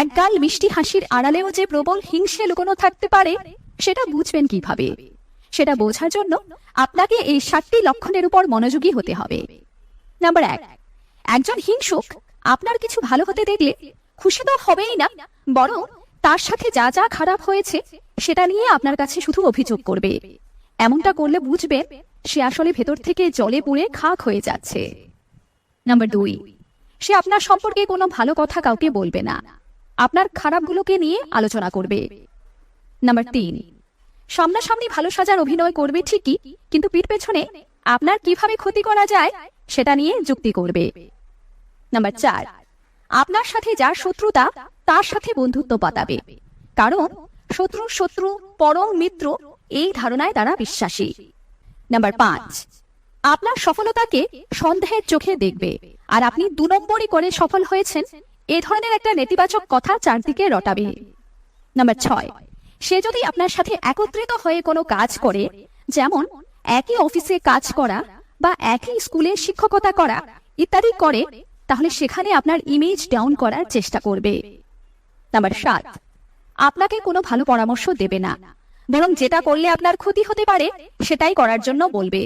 একগাল মিষ্টি হাসির আড়ালেও যে প্রবল হিংসে লুকোনো থাকতে পারে, সেটা বুঝবেন কীভাবে? সেটা বোঝার জন্য আপনাকে এই সাতটি লক্ষণের উপর মনোযোগী হতে হবে। নাম্বার এক, একজন হিংসুক আপনার কিছু ভালো হতে দেখলে খুশি তো হবেই না, বরং তার সাথে যা যা খারাপ হয়েছে, সেটা নিয়ে আপনার কাছে শুধু অভিযোগ করবে। এমনটা করলে বুঝবেন সে আসলে ভেতর থেকে জলে পুড়ে খাক হয়ে যাচ্ছে। নাম্বার দুই, সে আপনার সম্পর্কে কোনো ভালো কথা কাউকে বলবে না। আপনার খারাপগুলোকে নিয়ে আলোচনা করবে। নাম্বার তিন, সামনাসামনি ভালো সাজার অভিনয় করবে ঠিকই, কিন্তু পিঠ পেছনে আপনার কীভাবে ক্ষতি করা যায় সেটা নিয়ে যুক্তি করবে। নাম্বার চার, আপনার সাথে যার শত্রুতা তার সাথে বন্ধুত্ব পাতাবে। কারণ শত্রু শত্রু, পরম মিত্র, এই ধারণায় তারা বিশ্বাসী। নাম্বার পাঁচ, আপনার সফলতাকে সন্দেহের চোখে দেখবে। আর আপনি দু নম্বরই করে সফল হয়েছেন এ ধরনের একটা নেতিবাচক কথা চারদিকে রটাবে। নাম্বার ছয়, সে যদি আপনার সাথে একত্রিত হয়ে কোনো কাজ করে, যেমন একই অফিসে কাজ করা বা একই স্কুলে শিক্ষকতা করা ইত্যাদি করে, তাহলে সেখানে আপনার ইমেজ ডাউন করার চেষ্টা করবে। নাম্বার সাত, আপনাকে কোনো ভালো পরামর্শ দেবে না। বরং যেটা করলে আপনার ক্ষতি হতে পারে, সেটাই করার জন্য বলবে।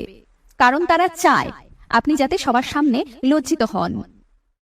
কারণ তারা চায় আপনি যাতে সবার সামনে লজ্জিত হন।